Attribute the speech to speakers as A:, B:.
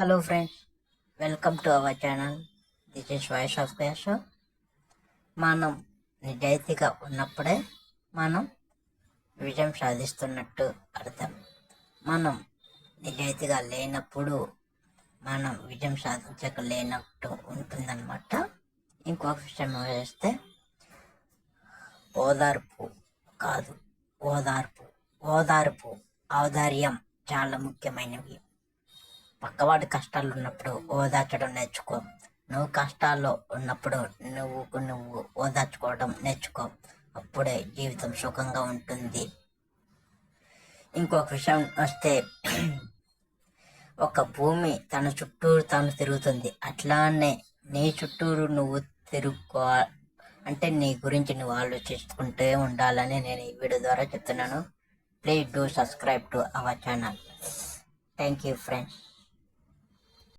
A: Hello friends welcome to our channel this is voice of cash మనం నిజాయితీగా ఉన్నప్పుడే మనం విజయం సాధిస్తున్నట్టు అర్థం. మనం నిజాయితీగా లేనప్పుడు మనం విజయం సాధించకలేనట్టు ఉంటుందన్నమాట. ఇంకొక విషయం వేస్తే ఓదార్పు కాదు. ఓదార్పు. ఓదార్పు ఔదార్యం చాలా ముఖ్యమైనవి. పక్కవాడి కష్టాలు ఉన్నప్పుడు ఓదార్చడం నేర్చుకో. నువ్వు కష్టాల్లో ఉన్నప్పుడు నువ్వు నువ్వు ఓదార్చుకోవడం నేర్చుకో. అప్పుడే జీవితం సుఖంగా ఉంటుంది. ఇంకొక విషయం వస్తే ఒక భూమి తన చుట్టూరు తాను తిరుగుతుంది. అట్లానే నీ చుట్టూరు నువ్వు తిరుగుకో అంటే నీ గురించి నువ్వు ఆలోచించుకుంటూ ఉండాలని నేను ఈ వీడియో ద్వారా చెప్తున్నాను. Please do subscribe to our channel thank you friends